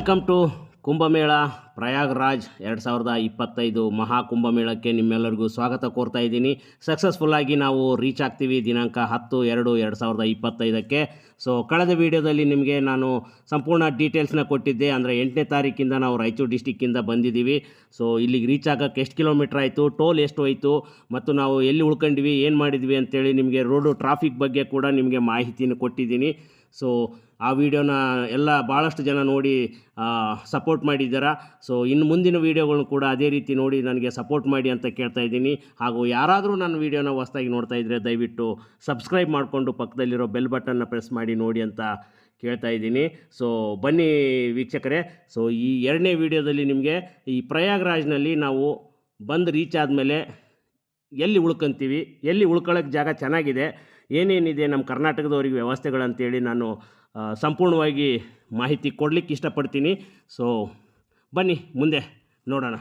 Welcome to Kumbh Mela Prayagraj ಎರಡು ಸಾವಿರದ ಇಪ್ಪತ್ತೈದು ಮಹಾ ಕುಂಭಮೇಳಕ್ಕೆ ನಿಮ್ಮೆಲ್ಲರಿಗೂ ಸ್ವಾಗತ ಕೋರ್ತಾ ಇದ್ದೀನಿ. ಸಕ್ಸಸ್ಫುಲ್ಲಾಗಿ ನಾವು ರೀಚ್ ಆಗ್ತೀವಿ ದಿನಾಂಕ ಹತ್ತು ಎರಡು ಎರಡು ಸಾವಿರದ ಇಪ್ಪತ್ತೈದಕ್ಕೆ. ಸೊ ಕಳೆದ ವಿಡಿಯೋದಲ್ಲಿ ನಿಮಗೆ ನಾನು ಸಂಪೂರ್ಣ ಡೀಟೇಲ್ಸ್ನ ಕೊಟ್ಟಿದ್ದೆ. ಅಂದರೆ ಎಂಟನೇ ತಾರೀಕಿಂದ ನಾವು ರಾಯಚೂರು ಡಿಸ್ಟಿಕ್ಕಿಂದ ಬಂದಿದ್ದೀವಿ. ಸೊ ಇಲ್ಲಿಗೆ ರೀಚ್ ಆಗೋಕ್ಕೆ ಎಷ್ಟು ಕಿಲೋಮೀಟ್ರ್ ಆಯಿತು ಟೋಲ್ ಎಷ್ಟು ಹೋಯಿತು, ಮತ್ತು ನಾವು ಎಲ್ಲಿ ಉಳ್ಕೊಂಡ್ವಿ, ಏನು ಮಾಡಿದ್ವಿ ಅಂತೇಳಿ ನಿಮಗೆ ರೋಡು ಟ್ರಾಫಿಕ್ ಬಗ್ಗೆ ಕೂಡ ನಿಮಗೆ ಮಾಹಿತಿನ ಕೊಟ್ಟಿದ್ದೀನಿ. ಸೊ ಆ ವಿಡಿಯೋನ ಎಲ್ಲ ಭಾಳಷ್ಟು ಜನ ನೋಡಿ ಸಪೋರ್ಟ್ ಮಾಡಿದ್ದೀರಾ? ಸೊ ಇನ್ನು ಮುಂದಿನ ವೀಡಿಯೋಗಳನ್ನ ಕೂಡ ಅದೇ ರೀತಿ ನೋಡಿ ನನಗೆ ಸಪೋರ್ಟ್ ಮಾಡಿ ಅಂತ ಕೇಳ್ತಾ ಇದ್ದೀನಿ. ಹಾಗೂ ಯಾರಾದರೂ ನನ್ನ ವೀಡಿಯೋನ ಹೊಸ್ದಾಗಿ ನೋಡ್ತಾ ಇದ್ದರೆ ದಯವಿಟ್ಟು ಸಬ್ಸ್ಕ್ರೈಬ್ ಮಾಡಿಕೊಂಡು ಪಕ್ಕದಲ್ಲಿರೋ ಬೆಲ್ ಬಟನ್ನ ಪ್ರೆಸ್ ಮಾಡಿ ನೋಡಿ ಅಂತ ಕೇಳ್ತಾ ಇದ್ದೀನಿ. ಸೊ ಬನ್ನಿ ವೀಕ್ಷಕರೇ. ಸೊ ಈ ಎರಡನೇ ವಿಡಿಯೋದಲ್ಲಿ ನಿಮಗೆ ಈ ಪ್ರಯಾಗ್ರಾಜ್ನಲ್ಲಿ ನಾವು ಬಂದು ರೀಚ್ ಆದಮೇಲೆ ಎಲ್ಲಿ ಉಳ್ಕೊತೀವಿ, ಎಲ್ಲಿ ಉಳ್ಕೊಳ್ಳೋಕ್ಕೆ ಜಾಗ ಚೆನ್ನಾಗಿದೆ, ಏನೇನಿದೆ ನಮ್ಮ ಕರ್ನಾಟಕದವರಿಗೆ ವ್ಯವಸ್ಥೆಗಳಂತೇಳಿ ನಾನು ಸಂಪೂರ್ಣವಾಗಿ ಮಾಹಿತಿ ಕೊಡಲಿಕ್ಕೆ ಇಷ್ಟಪಡ್ತೀನಿ. ಸೊ ಬನ್ನಿ ಮುಂದೆ ನೋಡೋಣ.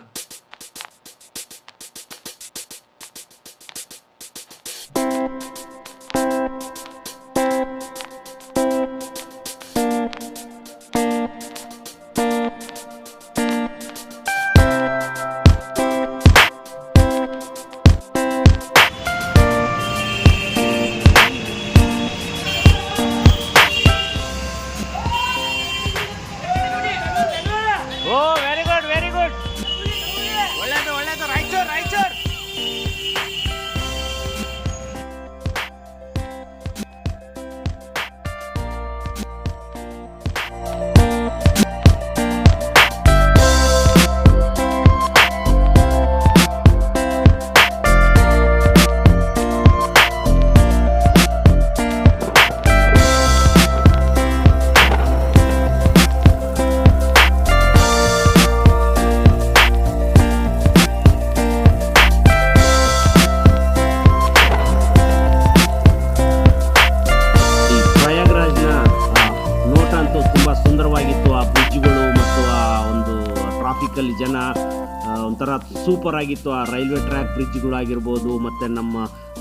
ಸೂಪರ್ ಆಗಿತ್ತು. ಆ ರೈಲ್ವೆ ಟ್ರ್ಯಾಕ್ ಬ್ರಿಡ್ಜ್ಗಳಾಗಿರ್ಬೋದು ಮತ್ತು ನಮ್ಮ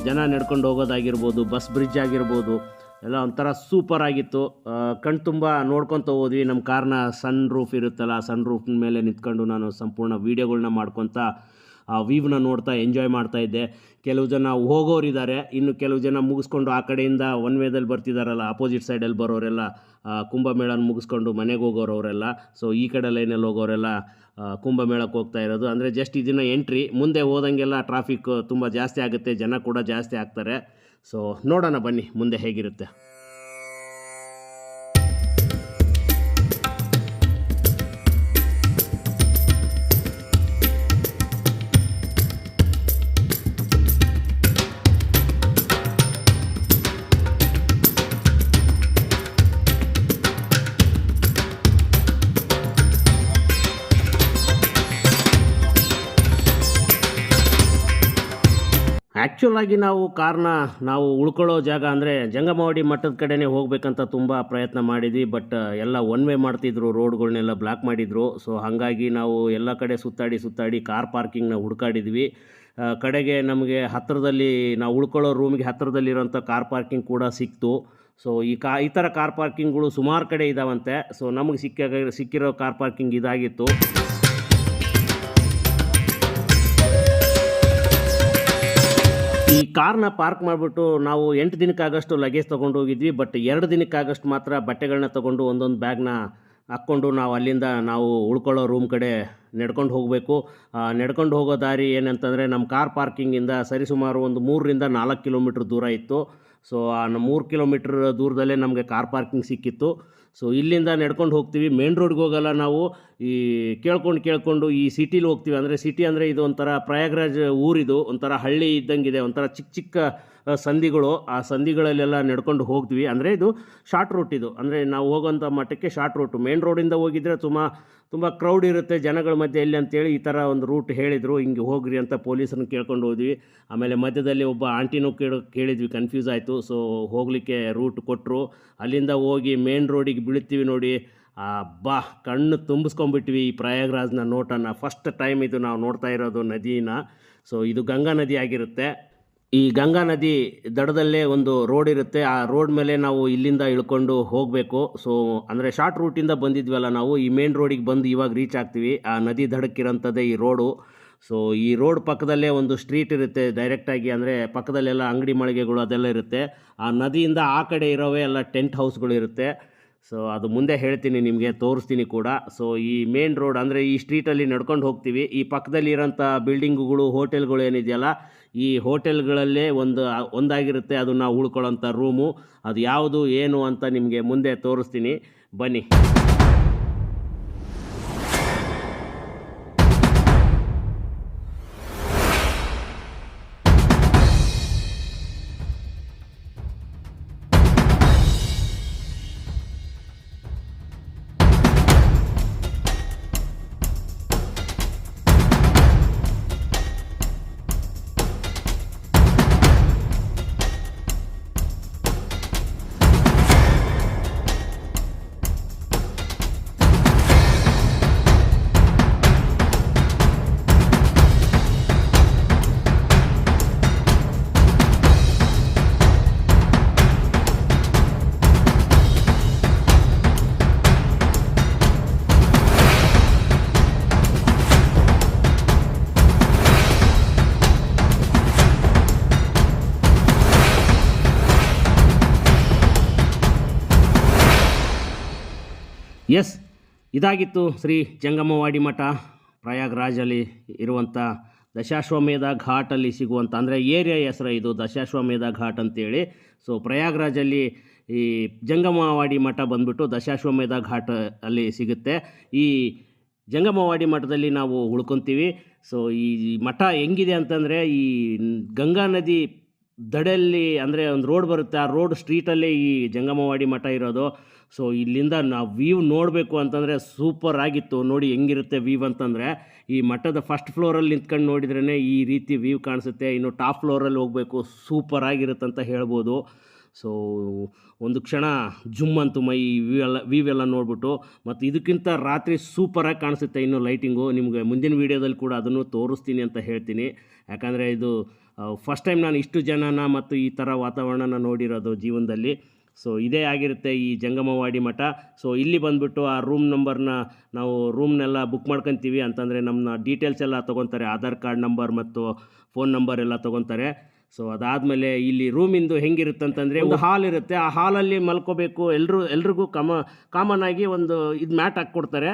ಜನ ನಡ್ಕೊಂಡು ಹೋಗೋದಾಗಿರ್ಬೋದು ಬಸ್ ಬ್ರಿಡ್ಜ್ ಆಗಿರ್ಬೋದು, ಎಲ್ಲ ಒಂಥರ ಸೂಪರ್ ಆಗಿತ್ತು. ಕಣ್ ತುಂಬ ನೋಡ್ಕೊತ ಹೋದ್ವಿ. ನಮ್ಮ ಕಾರ್ನ ಸನ್ ರೂಫ್ ಇರುತ್ತಲ್ಲ ಸನ್ ರೂಫ್ ಮೇಲೆ ನಿಂತ್ಕೊಂಡು ನಾನು ಸಂಪೂರ್ಣ ವೀಡಿಯೋಗಳನ್ನ ಮಾಡ್ಕೊತ ಆ ವೀವ್ನ ನೋಡ್ತಾ ಎಂಜಾಯ್ ಮಾಡ್ತಾ ಇದ್ದೆ. ಕೆಲವು ಜನ ಹೋಗೋರಿದ್ದಾರೆ ಇನ್ನು ಕೆಲವು ಜನ ಮುಗಿಸ್ಕೊಂಡು ಆ ಕಡೆಯಿಂದ ಒನ್ ವೇದಲ್ಲಿ ಬರ್ತಿದ್ದಾರಲ್ಲ ಅಪೋಸಿಟ್ ಸೈಡಲ್ಲಿ ಬರೋರೆಲ್ಲ ಕುಂಭಮೇಳನ ಮುಗಿಸ್ಕೊಂಡು ಮನೆಗೆ ಹೋಗೋರು ಅವರೆಲ್ಲ. ಸೊ ಈ ಕಡೆ ಲೈನಲ್ಲಿ ಹೋಗೋರೆಲ್ಲ ಕುಂಭಮೇಳಕ್ಕೆ ಹೋಗ್ತಾ ಇರೋದು. ಅಂದರೆ ಜಸ್ಟ್ ಇದನ್ನು ಎಂಟ್ರಿ ಮುಂದೆ ಹೋದಂಗೆಲ್ಲ ಟ್ರಾಫಿಕ್ ತುಂಬ ಜಾಸ್ತಿ ಆಗುತ್ತೆ. ಜನ ಕೂಡ ಜಾಸ್ತಿ ಆಗ್ತಾರೆ. ಸೊ ನೋಡೋಣ ಬನ್ನಿ ಮುಂದೆ ಹೇಗಿರುತ್ತೆ. ಆ್ಯಕ್ಚುಲ್ ಆಗಿ ನಾವು ಕಾರ್ನ ನಾವು ಉಳ್ಕೊಳ್ಳೋ ಜಾಗ ಅಂದರೆ ಜಂಗಮವಾಡಿ ಮಠದ ಕಡೆನೇ ಹೋಗಬೇಕಂತ ತುಂಬ ಪ್ರಯತ್ನ ಮಾಡಿದ್ವಿ ಬಟ್ ಎಲ್ಲ ಒನ್ ವೇ ಮಾಡ್ತಿದ್ರು ರೋಡ್ಗಳನ್ನೆಲ್ಲ ಬ್ಲಾಕ್ ಮಾಡಿದರು. ಸೊ ಹಾಗಾಗಿ ನಾವು ಎಲ್ಲ ಕಡೆ ಸುತ್ತಾಡಿ ಸುತ್ತಾಡಿ ಕಾರ್ ಪಾರ್ಕಿಂಗ್ನ ಹುಡುಕಾಡಿದ್ವಿ. ಕಡೆಗೆ ನಮಗೆ ಹತ್ತಿರದಲ್ಲಿ ನಾವು ಉಳ್ಕೊಳ್ಳೋ ರೂಮ್ಗೆ ಹತ್ತಿರದಲ್ಲಿರೋಂಥ ಕಾರ್ ಪಾರ್ಕಿಂಗ್ ಕೂಡ ಸಿಕ್ತು. ಸೊ ಈ ಕಾ, ಈ ಥರ ಕಾರ್ ಪಾರ್ಕಿಂಗ್ಗಳು ಸುಮಾರು ಕಡೆ ಇದ್ದಾವಂತೆ ಸೊ ನಮಗೆ ಸಿಕ್ಕ ಸಿಕ್ಕಿರೋ ಕಾರ್ ಪಾರ್ಕಿಂಗ್ ಇದಾಗಿತ್ತು. ಕಾರ್ನ ಪಾರ್ಕ್ ಮಾಡಿಬಿಟ್ಟು ನಾವು ಎಂಟು ದಿನಕ್ಕಾಗಷ್ಟು ಲಗೇಜ್ ತೊಗೊಂಡು ಹೋಗಿದ್ವಿ ಬಟ್ ಎರಡು ದಿನಕ್ಕಾಗಷ್ಟು ಮಾತ್ರ ಬಟ್ಟೆಗಳನ್ನ ತೊಗೊಂಡು ಒಂದೊಂದು ಬ್ಯಾಗ್ನ ಹಾಕ್ಕೊಂಡು ನಾವು ಅಲ್ಲಿಂದ ನಾವು ಉಳ್ಕೊಳ್ಳೋ ರೂಮ್ ಕಡೆ ನಡ್ಕೊಂಡು ಹೋಗಬೇಕು. ನಡ್ಕೊಂಡು ಹೋಗೋ ದಾರಿ ಏನಂತಂದರೆ ನಮ್ಮ ಕಾರ್ ಪಾರ್ಕಿಂಗಿಂದ ಸರಿಸುಮಾರು ಒಂದು ಮೂರರಿಂದ ನಾಲ್ಕು ಕಿಲೋಮೀಟ್ರ್ ದೂರ ಇತ್ತು. ಸೊ ಆ ಮೂರು ಕಿಲೋಮೀಟ್ರ್ ದೂರದಲ್ಲೇ ನಮಗೆ ಕಾರ್ ಪಾರ್ಕಿಂಗ್ ಸಿಕ್ಕಿತ್ತು. ಸೊ ಇಲ್ಲಿಂದ ನಡ್ಕೊಂಡು ಹೋಗ್ತೀವಿ. ಮೇನ್ ರೋಡ್ಗೆ ಹೋಗಲ್ಲ ನಾವು. ಈ ಕೇಳ್ಕೊಂಡು ಕೇಳ್ಕೊಂಡು ಈ ಸಿಟಿಲಿ ಹೋಗ್ತೀವಿ ಅಂದರೆ ಸಿಟಿ ಅಂದರೆ ಇದು ಒಂಥರ ಪ್ರಯಾಗ್ರಾಜ್ ಊರಿದು, ಒಂಥರ ಹಳ್ಳಿ ಇದ್ದಂಗಿದೆ, ಒಂಥರ ಚಿಕ್ಕ ಚಿಕ್ಕ ಸಂಧಿಗಳು ಆ ಸಂಧಿಗಳಲ್ಲೆಲ್ಲ ನಡ್ಕೊಂಡು ಹೋಗ್ತೀವಿ. ಅಂದರೆ ಇದು ಶಾರ್ಟ್ ರೂಟ್ ಇದು. ಅಂದರೆ ನಾವು ಹೋಗೋಂಥ ಮಟ್ಟಕ್ಕೆ ಶಾರ್ಟ್ ರೂಟು ಮೇನ್ ರೋಡಿಂದ ಹೋಗಿದ್ರೆ ತುಂಬ ತುಂಬ ಕ್ರೌಡ್ ಇರುತ್ತೆ ಜನಗಳ ಮಧ್ಯೆ ಎಲ್ಲಿ ಅಂತೇಳಿ ಈ ಥರ ಒಂದು ರೂಟ್ ಹೇಳಿದರು. ಹಿಂಗೆ ಹೋಗ್ರಿ ಅಂತ ಪೊಲೀಸರನ್ನ ಕೇಳ್ಕೊಂಡು ಹೋದ್ವಿ. ಆಮೇಲೆ ಮಧ್ಯದಲ್ಲಿ ಒಬ್ಬ ಆಂಟಿನೂ ಕೇಳಿ, ಕೇಳಿದ್ವಿ. ಕನ್ಫ್ಯೂಸ್ ಆಯಿತು. ಸೊ ಹೋಗಲಿಕ್ಕೆ ರೂಟ್ ಕೊಟ್ಟರು ಅಲ್ಲಿಂದ ಹೋಗಿ ಮೇನ್ ರೋಡಿಗೆ ಬೀಳ್ತೀವಿ ನೋಡಿ. ಬಾ, ಕಣ್ಣು ತುಂಬಿಸ್ಕೊಂಬಿಟ್ವಿ ಈ ಪ್ರಯಾಗ್ರಾಜ್ನ ನೋಟನ್ನು. ಫಸ್ಟ್ ಟೈಮ್ ಇದು ನಾವು ನೋಡ್ತಾ ಇರೋದು ನದಿನ. ಸೊ ಇದು ಗಂಗಾ ನದಿ ಆಗಿರುತ್ತೆ. ಈ ಗಂಗಾ ನದಿ ದಡದಲ್ಲೇ ಒಂದು ರೋಡ್ ಇರುತ್ತೆ. ಆ ರೋಡ್ ಮೇಲೆ ನಾವು ಇಲ್ಲಿಂದ ಇಳ್ಕೊಂಡು ಹೋಗಬೇಕು. ಸೊ ಅಂದರೆ ಶಾರ್ಟ್ ರೂಟಿಂದ ಬಂದಿದ್ವಲ್ಲ ನಾವು, ಈ ಮೇನ್ ರೋಡಿಗೆ ಬಂದು ಇವಾಗ ರೀಚ್ ಆಗ್ತೀವಿ. ಆ ನದಿ ದಡಕ್ಕಿರೋಂಥದ್ದೇ ಈ ರೋಡು. ಸೊ ಈ ರೋಡ್ ಪಕ್ಕದಲ್ಲೇ ಒಂದು ಸ್ಟ್ರೀಟ್ ಇರುತ್ತೆ. ಡೈರೆಕ್ಟಾಗಿ ಅಂದರೆ ಪಕ್ಕದಲ್ಲೆಲ್ಲ ಅಂಗಡಿ ಮಳಿಗೆಗಳು ಅದೆಲ್ಲ ಇರುತ್ತೆ. ಆ ನದಿಯಿಂದ ಆ ಕಡೆ ಇರೋವೇ ಎಲ್ಲ ಟೆಂಟ್ ಹೌಸ್ಗಳು ಇರುತ್ತೆ. ಸೊ ಅದು ಮುಂದೆ ಹೇಳ್ತೀನಿ, ನಿಮಗೆ ತೋರಿಸ್ತೀನಿ ಕೂಡ. ಸೊ ಈ ಮೇನ್ ರೋಡ್ ಅಂದರೆ ಈ ಸ್ಟ್ರೀಟಲ್ಲಿ ನಡ್ಕೊಂಡು ಹೋಗ್ತೀವಿ. ಈ ಪಕ್ಕದಲ್ಲಿರೋಂಥ ಬಿಲ್ಡಿಂಗುಗಳು ಹೋಟೆಲ್ಗಳು ಏನಿದೆಯಲ್ಲ, ಈ ಹೋಟೆಲ್ಗಳಲ್ಲೇ ಒಂದು, ಒಂದಾಗಿರುತ್ತೆ. ಅದು ನಾವು ಉಳ್ಕೊಳ್ಳೋಂಥ ರೂಮು ಅದು ಯಾವುದು, ಏನು ಅಂತ ನಿಮಗೆ ಮುಂದೆ ತೋರಿಸ್ತೀನಿ. ಬನ್ನಿ. ಎಸ್, ಇದಾಗಿತ್ತು ಶ್ರೀ ಜಂಗಮವಾಡಿ ಮಠ. ಪ್ರಯಾಗ್ರಾಜಲ್ಲಿ ಇರುವಂಥ ದಶಾಶ್ವಮೇಧ ಘಾಟಲ್ಲಿ ಸಿಗುವಂಥ, ಅಂದರೆ ಏರಿಯಾ ಹೆಸರು ಇದು ದಶಾಶ್ವಮೇಧ ಘಾಟ್ ಅಂತೇಳಿ. ಸೊ, ಪ್ರಯಾಗ್ರಾಜಲ್ಲಿ ಈ ಜಂಗಮವಾಡಿ ಮಠ ಬಂದ್ಬಿಟ್ಟು ದಶಾಶ್ವಮೇಧ ಘಾಟ್ ಅಲ್ಲಿ ಸಿಗುತ್ತೆ. ಈ ಜಂಗಮವಾಡಿ ಮಠದಲ್ಲಿ ನಾವು ಉಳ್ಕೊತೀವಿ. ಸೊ, ಈ ಮಠ ಹೆಂಗಿದೆ ಅಂತಂದರೆ, ಈ ಗಂಗಾ ನದಿ ದಡಲ್ಲಿ, ಅಂದರೆ ಒಂದು ರೋಡ್ ಬರುತ್ತೆ. ಆ ರೋಡ್ ಸ್ಟ್ರೀಟಲ್ಲೇ ಈ ಜಂಗಮವಾಡಿ ಮಠ ಇರೋದು. ಸೊ ಇಲ್ಲಿಂದ ನಾವು ವ್ಯೂ ನೋಡಬೇಕು ಅಂತಂದರೆ ಸೂಪರ್ ಆಗಿತ್ತು. ನೋಡಿ ಹೆಂಗಿರುತ್ತೆ ವೀವ್ ಅಂತಂದರೆ, ಈ ಮಠದ ಫಸ್ಟ್ ಫ್ಲೋರಲ್ಲಿ ನಿಂತ್ಕೊಂಡು ನೋಡಿದ್ರೇ ಈ ರೀತಿ ವ್ಯೂ ಕಾಣಿಸುತ್ತೆ. ಇನ್ನು ಟಾಪ್ ಫ್ಲೋರಲ್ಲಿ ಹೋಗಬೇಕು ಸೂಪರ್ ಅಂತ ಹೇಳ್ಬೋದು. ಸೊ ಒಂದು ಕ್ಷಣ ಜುಮ್ ಅಂತು ಮೈ ವ್ಯೂ ಎಲ್ಲ ವ್ಯೂ ಎಲ್ಲ ನೋಡ್ಬಿಟ್ಟು, ಮತ್ತು ಇದಕ್ಕಿಂತ ರಾತ್ರಿ ಸೂಪರಾಗಿ ಕಾಣಿಸುತ್ತೆ ಇನ್ನು ಲೈಟಿಂಗು ನಿಮಗೆ ಮುಂದಿನ ವೀಡಿಯೋದಲ್ಲಿ ಕೂಡ ಅದನ್ನು ತೋರಿಸ್ತೀನಿ ಅಂತ ಹೇಳ್ತೀನಿ. ಯಾಕಂದರೆ ಇದು ಫಸ್ಟ್ ಟೈಮ್ ನಾನು ಇಷ್ಟು ಜನನ ಮತ್ತು ಈ ಥರ ವಾತಾವರಣನ ನೋಡಿರೋದು ಜೀವನದಲ್ಲಿ. ಸೊ ಇದೇ ಆಗಿರುತ್ತೆ ಈ ಜಂಗಮವಾಡಿ ಮಠ. ಸೊ ಇಲ್ಲಿ ಬಂದುಬಿಟ್ಟು ಆ ರೂಮ್ ನಂಬರ್ನ ನಾವು ರೂಮ್ನೆಲ್ಲ ಬುಕ್ ಮಾಡ್ಕೊತೀವಿ ಅಂತಂದರೆ ನಮ್ಮ ಡೀಟೇಲ್ಸ್ ಎಲ್ಲ ತೊಗೊತಾರೆ. ಆಧಾರ್ ಕಾರ್ಡ್ ನಂಬರ್ ಮತ್ತು ಫೋನ್ ನಂಬರ್ ಎಲ್ಲ ತೊಗೊತಾರೆ. ಸೊ ಅದಾದಮೇಲೆ ಇಲ್ಲಿ ರೂಮಿಂದು ಹೆಂಗಿರುತ್ತೆ ಅಂತಂದರೆ ಒಂದು ಹಾಲ್ ಇರುತ್ತೆ. ಆ ಹಾಲಲ್ಲಿ ಮಲ್ಕೋಬೇಕು. ಎಲ್ಲರೂ ಎಲ್ರಿಗೂ ಕಮ ಕಾಮನ್ ಆಗಿ ಒಂದು ಇದು ಮ್ಯಾಟ್ ಹಾಕ್ಕೊಡ್ತಾರೆ.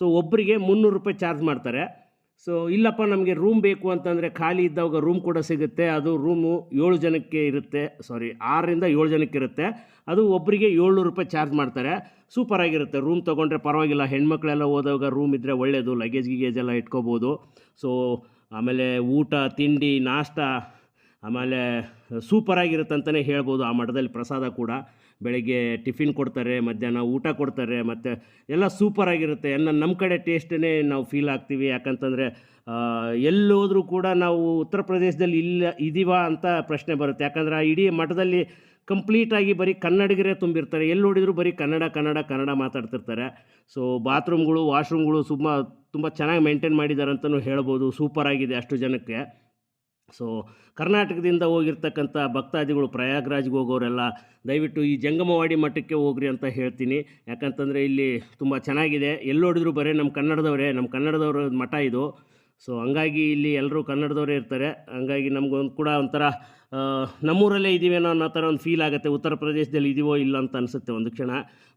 ಸೊ ಒಬ್ಬರಿಗೆ ಮುನ್ನೂರು ರೂಪಾಯಿ ಚಾರ್ಜ್ ಮಾಡ್ತಾರೆ. ಸೊ ಇಲ್ಲಪ್ಪ, ನಮಗೆ ರೂಮ್ ಬೇಕು ಅಂತಂದರೆ ಖಾಲಿ ಇದ್ದಾಗ ರೂಮ್ ಕೂಡ ಸಿಗುತ್ತೆ. ಅದು ರೂಮು ಏಳು ಜನಕ್ಕೆ ಇರುತ್ತೆ. ಸಾರಿ ಆರರಿಂದ ಏಳು ಜನಕ್ಕೆ ಇರುತ್ತೆ. ಅದು ಒಬ್ಬರಿಗೆ ಏಳ್ನೂರು ರೂಪಾಯಿ ಚಾರ್ಜ್ ಮಾಡ್ತಾರೆ. ಸೂಪರ್ ಆಗಿರುತ್ತೆ. ರೂಮ್ ತೊಗೊಂಡ್ರೆ ಪರವಾಗಿಲ್ಲ. ಹೆಣ್ಮಕ್ಳೆಲ್ಲ ಹೋದಾಗ ರೂಮ್ ಇದ್ದರೆ ಒಳ್ಳೆಯದು ಲಗೇಜ್ ಗಿಗೇಜ್ ಎಲ್ಲ ಇಟ್ಕೋಬೋದು. ಸೊ ಆಮೇಲೆ ಊಟ, ತಿಂಡಿ, ನಾಷ್ಟ, ಆಮೇಲೆ ಸೂಪರಾಗಿರುತ್ತೆ ಅಂತಲೇ ಹೇಳ್ಬೋದು ಆ ಮಠದಲ್ಲಿ ಪ್ರಸಾದ ಕೂಡ. ಬೆಳಗ್ಗೆ ಟಿಫಿನ್ ಕೊಡ್ತಾರೆ, ಮಧ್ಯಾಹ್ನ ಊಟ ಕೊಡ್ತಾರೆ, ಮತ್ತು ಎಲ್ಲ ಸೂಪರಾಗಿರುತ್ತೆ ಎಲ್ಲ ನಮ್ಮ ಕಡೆ ಟೇಸ್ಟನ್ನೇ ನಾವು ಫೀಲ್ ಆಗ್ತೀವಿ. ಯಾಕಂತಂದರೆ ಎಲ್ಲೋದ್ರೂ ಕೂಡ ನಾವು ಉತ್ತರ ಪ್ರದೇಶದಲ್ಲಿ ಇಲ್ಲ, ಇದೀವಾ ಅಂತ ಪ್ರಶ್ನೆ ಬರುತ್ತೆ. ಯಾಕಂದ್ರೆ, ಆ ಇಡೀ ಮಠದಲ್ಲಿ ಕಂಪ್ಲೀಟಾಗಿ ಬರೀ ಕನ್ನಡಿಗರೇ ತುಂಬಿರ್ತಾರೆ. ಎಲ್ಲಿ ನೋಡಿದರೂ ಬರೀ ಕನ್ನಡ ಕನ್ನಡ ಕನ್ನಡ ಮಾತಾಡ್ತಿರ್ತಾರೆ. ಸೊ ಬಾತ್ರೂಮ್ಗಳು ವಾಶ್ರೂಮ್ಗಳು ತುಂಬ ತುಂಬ ಚೆನ್ನಾಗಿ ಮೇಂಟೈನ್ ಮಾಡಿದ್ದಾರೆ ಅಂತಲೂ ಹೇಳ್ಬೋದು ಸೂಪರಾಗಿದೆ ಅಷ್ಟು ಜನಕ್ಕೆ. ಸೊ ಕರ್ನಾಟಕದಿಂದ ಹೋಗಿರ್ತಕ್ಕಂಥ ಭಕ್ತಾದಿಗಳು ಪ್ರಯಾಗ್ರಾಜ್ಗೆ ಹೋಗೋರೆಲ್ಲ, ದಯವಿಟ್ಟು ಈ ಜಂಗಮವಾಡಿ ಮಠಕ್ಕೆ ಹೋಗ್ರಿ ಅಂತ ಹೇಳ್ತೀನಿ. ಯಾಕಂತಂದರೆ ಇಲ್ಲಿ ತುಂಬ ಚೆನ್ನಾಗಿದೆ. ಎಲ್ಲೋಡಿದ್ರು ಬರೀ ನಮ್ಮ ಕನ್ನಡದವರೇ ನಮ್ಮ ಕನ್ನಡದವರ ಮಠ ಇದು. ಸೊ ಹಂಗಾಗಿ ಇಲ್ಲಿ ಎಲ್ಲರೂ ಕನ್ನಡದವರೇ ಇರ್ತಾರೆ. ಹಂಗಾಗಿ ನಮಗೊಂದು ಕೂಡ ಒಂಥರ ನಮ್ಮೂರಲ್ಲೇ ಇದ್ದೀವೇನೋ ಅನ್ನೋ ಥರ ಒಂದು ಫೀಲ್ ಆಗುತ್ತೆ. ಉತ್ತರ ಪ್ರದೇಶದಲ್ಲಿ ಇದೀವೋ ಇಲ್ಲ ಅಂತ ಅನಿಸುತ್ತೆ ಒಂದು ಕ್ಷಣ.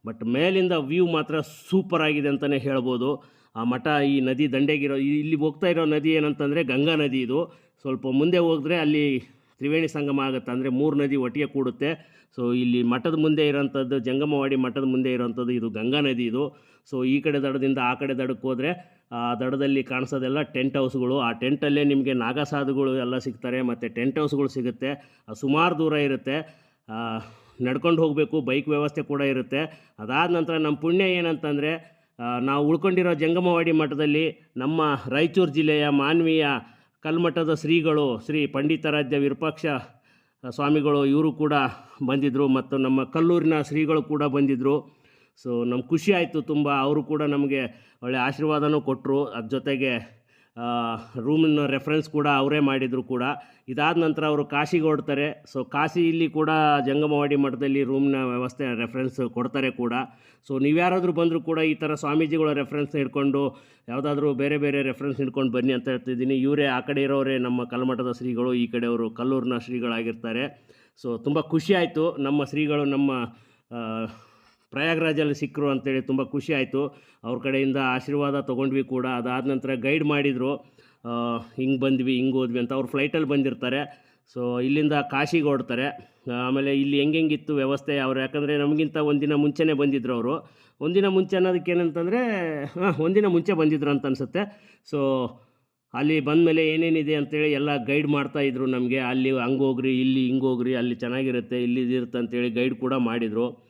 ಬಟ್ ಮೇಲಿಂದ ವ್ಯೂ ಮಾತ್ರ ಸೂಪರ್ ಆಗಿದೆ ಅಂತಲೇ ಹೇಳ್ಬೋದು. ಆ ಮಠ, ಈ ನದಿ ದಂಡೆಗಿರೋ, ಇಲ್ಲಿ ಹೋಗ್ತಾ ಇರೋ ನದಿ ಏನಂತಂದರೆ ಗಂಗಾ ನದಿ ಇದು. ಸ್ವಲ್ಪ ಮುಂದೆ ಹೋದರೆ ಅಲ್ಲಿ ತ್ರಿವೇಣಿ ಸಂಗಮ ಆಗುತ್ತೆ. ಅಂದರೆ ಮೂರು ನದಿ ಒಟ್ಟಿಗೆ ಕೂಡುತ್ತೆ. ಸೊ ಇಲ್ಲಿ ಮಠದ ಮುಂದೆ ಇರೋಂಥದ್ದು, ಜಂಗಮವಾಡಿ ಮಠದ ಮುಂದೆ ಇರೋಂಥದ್ದು ಇದು ಗಂಗಾ ನದಿ ಇದು. ಸೊ ಈ ಕಡೆ ದಡದಿಂದ ಆ ಕಡೆ ದಡಕ್ಕೆ ಹೋದರೆ, ಆ ದಡದಲ್ಲಿ ಕಾಣಿಸೋದೆಲ್ಲ ಟೆಂಟ್ ಹೌಸ್ಗಳು. ಆ ಟೆಂಟಲ್ಲೇ ನಿಮಗೆ ನಾಗಸಾಧುಗಳು ಎಲ್ಲ ಸಿಗ್ತಾರೆ. ಮತ್ತು ಟೆಂಟ್ ಹೌಸ್ಗಳು ಸಿಗುತ್ತೆ. ಸುಮಾರು ದೂರ ಇರುತ್ತೆ. ನಡ್ಕೊಂಡು ಹೋಗಬೇಕು. ಬೈಕ್ ವ್ಯವಸ್ಥೆ ಕೂಡ ಇರುತ್ತೆ. ಅದಾದ ನಂತರ ನಮ್ಮ ಪುಣ್ಯ ಏನಂತಂದರೆ ನಾವು ಉಳ್ಕೊಂಡಿರೋ ಜಂಗಮವಾಡಿ ಮಠದಲ್ಲಿ ನಮ್ಮ ರಾಯಚೂರು ಜಿಲ್ಲೆಯ ಮಾನ್ವೀಯ ಕಲ್ಮಠದ ಶ್ರೀಗಳು, ಶ್ರೀ ಪಂಡಿತಾರಾಧ್ಯ ವಿರೂಪಾಕ್ಷ ಸ್ವಾಮಿಗಳು ಇವರು ಕೂಡ ಬಂದಿದ್ದರು ಮತ್ತು ನಮ್ಮ ಕಲ್ಲೂರಿನ ಶ್ರೀಗಳು ಕೂಡ ಬಂದಿದ್ದರು ಸೊ ನಮ್ಗೆ ಖುಷಿ ಆಯಿತು ತುಂಬ. ಅವರು ಕೂಡ ನಮಗೆ ಒಳ್ಳೆ ಆಶೀರ್ವಾದನೂ ಕೊಟ್ಟರು ಅದ್ರ ಜೊತೆಗೆ ರೂಮಿನ ರೆಫರೆನ್ಸ್ ಕೂಡ ಅವರೇ ಮಾಡಿದರು ಕೂಡ. ಇದಾದ ನಂತರ ಅವರು ಕಾಶಿಗೆ ಹೊಡ್ತಾರೆ ಸೊ ಕಾಶಿ ಇಲ್ಲಿ ಕೂಡ ಜಂಗಮವಾಡಿ ಮಠದಲ್ಲಿ ರೂಮ್ನ ವ್ಯವಸ್ಥೆ ರೆಫರೆನ್ಸ್ ಕೊಡ್ತಾರೆ ಕೂಡ. ಸೊ ನೀವ್ಯಾರಾದರೂ ಬಂದರೂ ಕೂಡ ಈ ಥರ ಸ್ವಾಮೀಜಿಗಳ ರೆಫರೆನ್ಸ್ ಹಿಡ್ಕೊಂಡು, ಯಾವುದಾದ್ರೂ ಬೇರೆ ಬೇರೆ ರೆಫರೆನ್ಸ್ ಹಿಡ್ಕೊಂಡು ಬನ್ನಿ ಅಂತ ಹೇಳ್ತಿದ್ದೀನಿ. ಇವರೇ ಆ ಕಡೆ ಇರೋರೇ ನಮ್ಮ ಕಲ್ಮಠದ ಶ್ರೀಗಳು, ಈ ಕಡೆ ಅವರು ಕಲ್ಲೂರಿನ ಶ್ರೀಗಳಾಗಿರ್ತಾರೆ. ಸೊ ತುಂಬ ಖುಷಿ ಆಯಿತು. ನಮ್ಮ ಶ್ರೀಗಳು ನಮ್ಮ ಪ್ರಯಾಗ್ರಾಜಲ್ಲಿ ಸಿಕ್ಕರು ಅಂತೇಳಿ ತುಂಬ ಖುಷಿ ಆಯಿತು. ಅವ್ರ ಕಡೆಯಿಂದ ಆಶೀರ್ವಾದ ತೊಗೊಂಡ್ವಿ ಕೂಡ. ಅದಾದ ನಂತರ ಗೈಡ್ ಮಾಡಿದರು ಹಿಂಗೆ ಬಂದ್ವಿ, ಹಿಂಗೆ ಹೋದ್ವಿ ಅಂತ. ಅವ್ರು ಫ್ಲೈಟಲ್ಲಿ ಬಂದಿರ್ತಾರೆ. ಸೊ, ಇಲ್ಲಿಂದ ಕಾಶಿಗೆ ಓಡ್ತಾರೆ ಆಮೇಲೆ ಇಲ್ಲಿ ಹೆಂಗೆಂಗಿತ್ತು ವ್ಯವಸ್ಥೆ? ಅವರು ಯಾಕಂದರೆ ನಮಗಿಂತ ಒಂದಿನ ಮುಂಚೆನೇ ಬಂದಿದ್ರು ಅವರು. ಒಂದಿನ ಮುಂಚೆ ಅನ್ನೋದಕ್ಕೆ ಏನಂತಂದರೆ, ಹಾಂ ಒಂದಿನ ಮುಂಚೆ ಬಂದಿದ್ರು ಅಂತ ಅನಿಸುತ್ತೆ. ಸೊ, ಅಲ್ಲಿ ಬಂದಮೇಲೆ ಏನೇನಿದೆ ಅಂತೇಳಿ ಎಲ್ಲ ಗೈಡ್ ಮಾಡ್ತಾ ಇದ್ರು ನಮಗೆ. ಅಲ್ಲಿ ಹಂಗೆ ಹೋಗ್ರಿ, ಇಲ್ಲಿ ಹಿಂಗೆ ಹೋಗ್ರಿ, ಅಲ್ಲಿ ಚೆನ್ನಾಗಿರುತ್ತೆ, ಇಲ್ಲಿ ಇದಿರುತ್ತೆ ಅಂತೇಳಿ ಗೈಡ್ ಕೂಡ ಮಾಡಿದರು.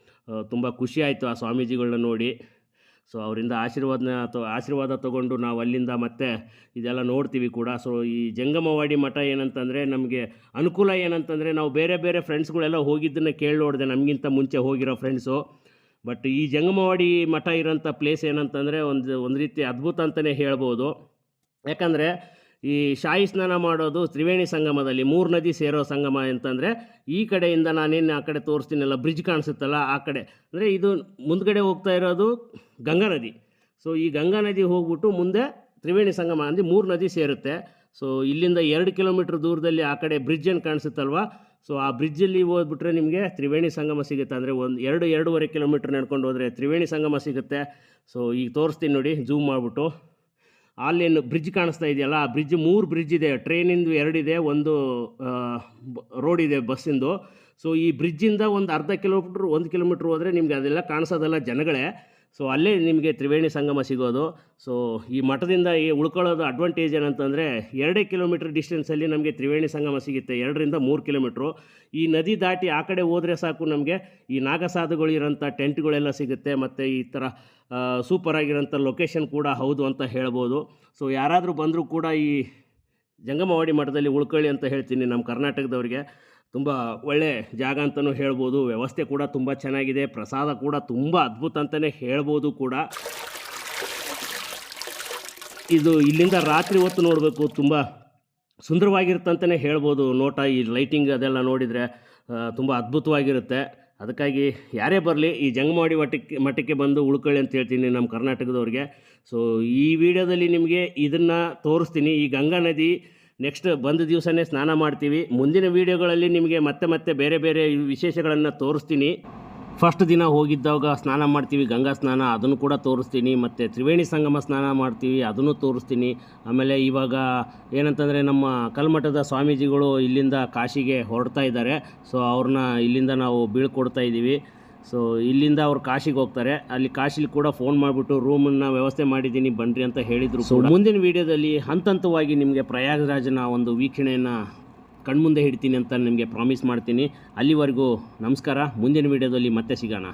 ತುಂಬ ಖುಷಿ ಆಯಿತು ಆ ಸ್ವಾಮೀಜಿಗಳನ್ನ ನೋಡಿ. ಸೊ ಅವರಿಂದ ಆಶೀರ್ವಾದನ ಅಥವಾ ಆಶೀರ್ವಾದ ತೊಗೊಂಡು ನಾವು ಅಲ್ಲಿಂದ ಮತ್ತೆ ಇದೆಲ್ಲ ನೋಡ್ತೀವಿ ಕೂಡ. ಸೊ ಈ ಜಂಗಮವಾಡಿ ಮಠ ಏನಂತಂದರೆ ನಮಗೆ ಅನುಕೂಲ ಏನಂತಂದರೆ ನಾವು ಬೇರೆ ಬೇರೆ ಫ್ರೆಂಡ್ಸ್ಗಳೆಲ್ಲ ಹೋಗಿದ್ದನ್ನು ಕೇಳಿ ನೋಡಿದೆ ನಮಗಿಂತ ಮುಂಚೆ ಹೋಗಿರೋ ಫ್ರೆಂಡ್ಸು ಬಟ್ ಈ ಜಂಗಮವಾಡಿ ಮಠ ಇರೋಂಥ ಪ್ಲೇಸ್ ಏನಂತಂದರೆ ಒಂದು ಒಂದು ರೀತಿ ಅದ್ಭುತ ಅಂತಲೇ ಹೇಳ್ಬೋದು. ಯಾಕಂದರೆ ಈ ಶಾಹಿ ಸ್ನಾನ ಮಾಡೋದು ತ್ರಿವೇಣಿ ಸಂಗಮದಲ್ಲಿ ಮೂರು ನದಿ ಸೇರೋ ಸಂಗಮ ಅಂತಂದರೆ ಈ ಕಡೆಯಿಂದ ನಾನೇನು ಆ ಕಡೆ ತೋರಿಸ್ತೀನಲ್ಲ ಬ್ರಿಡ್ಜ್ ಕಾಣಿಸುತ್ತಲ್ಲ ಆ ಕಡೆ. ಅಂದರೆ ಇದು ಮುಂದ್ಗಡೆ ಹೋಗ್ತಾ ಇರೋದು ಗಂಗಾ ನದಿ. ಸೊ ಈ ಗಂಗಾ ನದಿ ಹೋಗ್ಬಿಟ್ಟು ಮುಂದೆ ತ್ರಿವೇಣಿ ಸಂಗಮ ಅಂದರೆ ಮೂರು ನದಿ ಸೇರುತ್ತೆ. ಸೊ ಇಲ್ಲಿಂದ ಎರಡು ಕಿಲೋಮೀಟ್ರ್ ದೂರದಲ್ಲಿ ಆ ಕಡೆ ಬ್ರಿಡ್ಜ್ ಏನು ಕಾಣಿಸುತ್ತಲ್ವ? ಸೊ ಆ ಬ್ರಿಡ್ಜಲ್ಲಿ ಹೋದ್ಬಿಟ್ರೆ ನಿಮಗೆ ತ್ರಿವೇಣಿ ಸಂಗಮ ಸಿಗುತ್ತೆ. ಅಂದರೆ ಒಂದು ಎರಡು ಎರಡೂವರೆ ಕಿಲೋಮೀಟ್ರ್ ನಡ್ಕೊಂಡು ಹೋದರೆ ತ್ರಿವೇಣಿ ಸಂಗಮ ಸಿಗುತ್ತೆ. ಸೊ ಈಗ ತೋರಿಸ್ತೀನಿ ನೋಡಿ ಜೂಮ್ ಮಾಡಿಬಿಟ್ಟು. ಅಲ್ಲೇನು ಬ್ರಿಡ್ಜ್ ಕಾಣಿಸ್ತಾ ಇದೆಯಲ್ಲ? ಆ ಬ್ರಿಡ್ಜ್ ಮೂರು ಬ್ರಿಡ್ಜ್ ಇದೆ. ಟ್ರೈನಿಂದು ಎರಡಿದೆ, ಒಂದು ರೋಡ್ ಇದೆ ಬಸ್ಸಿಂದು. ಸೊ ಈ ಬ್ರಿಡ್ಜಿಂದ ಒಂದು ಅರ್ಧ ಕಿಲೋಮೀಟ್ರ್, ಒಂದು ಕಿಲೋಮೀಟ್ರ್ ಹೋದರೆ ನಿಮಗೆ ಅದೆಲ್ಲ ಕಾಣಿಸೋದಲ್ಲ ಜನಗಳೇ. ಸೊ ಅಲ್ಲೇ ನಿಮಗೆ ತ್ರಿವೇಣಿ ಸಂಗಮ ಸಿಗೋದು. ಸೊ ಈ ಮಠದಿಂದ ಈ ಉಳ್ಕೊಳ್ಳೋದು ಅಡ್ವಾಂಟೇಜ್ ಏನಂತಂದರೆ ಎರಡೇ ಕಿಲೋಮೀಟ್ರ್ ಡಿಸ್ಟೆನ್ಸಲ್ಲಿ ನಮಗೆ ತ್ರಿವೇಣಿ ಸಂಗಮ ಸಿಗುತ್ತೆ. ಎರಡರಿಂದ ಮೂರು ಕಿಲೋಮೀಟ್ರು ಈ ನದಿ ದಾಟಿ ಆ ಕಡೆ ಹೋದರೆ ಸಾಕು ನಮಗೆ. ಈ ನಾಗಸಾಧುಗಳು ಇರೋಂಥ ಟೆಂಟ್ಗಳೆಲ್ಲ ಸಿಗುತ್ತೆ. ಮತ್ತು ಈ ಥರ ಸೂಪರ್ ಆಗಿರೋಂಥ ಲೊಕೇಶನ್ ಕೂಡ ಹೌದು ಅಂತ ಹೇಳ್ಬೋದು. ಸೊ ಯಾರಾದರೂ ಬಂದರೂ ಕೂಡ ಈ ಜಂಗಮವಾಡಿ ಮಠದಲ್ಲಿ ಉಳ್ಕೊಳ್ಳಿ ಅಂತ ಹೇಳ್ತೀನಿ ನಮ್ಮ ಕರ್ನಾಟಕದವ್ರಿಗೆ. ತುಂಬ ಒಳ್ಳೆ ಜಾಗ ಅಂತಲೂ ಹೇಳ್ಬೋದು. ವ್ಯವಸ್ಥೆ ಕೂಡ ತುಂಬ ಚೆನ್ನಾಗಿದೆ. ಪ್ರಸಾದ ಕೂಡ ತುಂಬ ಅದ್ಭುತ ಅಂತಲೇ ಹೇಳ್ಬೋದು ಕೂಡ. ಇದು ಇಲ್ಲಿಂದ ರಾತ್ರಿ ಹೊತ್ತು ನೋಡಬೇಕು. ತುಂಬ ಸುಂದರವಾಗಿರುತ್ತಂತಲೇ ಹೇಳ್ಬೋದು. ನೋಟ, ಈ ಲೈಟಿಂಗ್ ಅದೆಲ್ಲ ನೋಡಿದರೆ ತುಂಬ ಅದ್ಭುತವಾಗಿರುತ್ತೆ. ಅದಕ್ಕಾಗಿ ಯಾರೇ ಬರಲಿ, ಈ ಜಂಗಮವಾಡಿ ಮಠಕ್ಕೆ ಮಠಕ್ಕೆ ಬಂದು ಉಳ್ಕೊಳ್ಳಿ ಅಂತ ಹೇಳ್ತೀನಿ ನಮ್ಮ ಕರ್ನಾಟಕದವ್ರಿಗೆ. ಸೊ ಈ ವಿಡಿಯೋದಲ್ಲಿ ನಿಮಗೆ ಇದನ್ನು ತೋರಿಸ್ತೀನಿ. ಈ ಗಂಗಾ ನದಿ ನೆಕ್ಸ್ಟ್ ಬಂದ ದಿವಸನೇ ಸ್ನಾನ ಮಾಡ್ತೀವಿ. ಮುಂದಿನ ವೀಡಿಯೋಗಳಲ್ಲಿ ನಿಮಗೆ ಮತ್ತೆ ಮತ್ತೆ ಬೇರೆ ಬೇರೆ ವಿಶೇಷಗಳನ್ನು ತೋರಿಸ್ತೀನಿ. ಫಸ್ಟ್ ದಿನ ಹೋಗಿದ್ದಾಗ ಸ್ನಾನ ಮಾಡ್ತೀವಿ, ಗಂಗಾ ಸ್ನಾನ ಅದನ್ನು ಕೂಡ ತೋರಿಸ್ತೀನಿ. ಮತ್ತು ತ್ರಿವೇಣಿ ಸಂಗಮ ಸ್ನಾನ ಮಾಡ್ತೀವಿ, ಅದನ್ನು ತೋರಿಸ್ತೀನಿ. ಆಮೇಲೆ ಇವಾಗ ಏನಂತಂದರೆ ನಮ್ಮ ಕಲ್ಮಠದ ಸ್ವಾಮೀಜಿಗಳು ಇಲ್ಲಿಂದ ಕಾಶಿಗೆ ಹೊರಡ್ತಾ ಇದ್ದಾರೆ. ಸೊ ಅವ್ರನ್ನ ಇಲ್ಲಿಂದ ನಾವು ಬೀಳ್ಕೊಡ್ತಾ ಇದ್ದೀವಿ. ಸೊ ಇಲ್ಲಿಂದ ಅವ್ರು ಕಾಶಿಗೆ ಹೋಗ್ತಾರೆ. ಅಲ್ಲಿ ಕಾಶಿಲಿ ಕೂಡ ಫೋನ್ ಮಾಡಿಬಿಟ್ಟು ರೂಮನ್ನು ವ್ಯವಸ್ಥೆ ಮಾಡಿದ್ದೀನಿ ಬನ್ನಿರಿ ಅಂತ ಹೇಳಿದರು ಸೊ ಮುಂದಿನ ವೀಡಿಯೋದಲ್ಲಿ ಹಂತ ಹಂತವಾಗಿ ನಿಮಗೆ ಪ್ರಯಾಗರಾಜನ ಒಂದು ವೀಕ್ಷಣೆಯನ್ನು ಕಣ್ಮುಂದೆ ಹಿಡ್ತೀನಿ ಅಂತ ನಿಮಗೆ ಪ್ರಾಮಿಸ್ ಮಾಡ್ತೀನಿ. ಅಲ್ಲಿವರೆಗೂ ನಮಸ್ಕಾರ. ಮುಂದಿನ ವೀಡಿಯೋದಲ್ಲಿ ಮತ್ತೆ ಸಿಗೋಣ.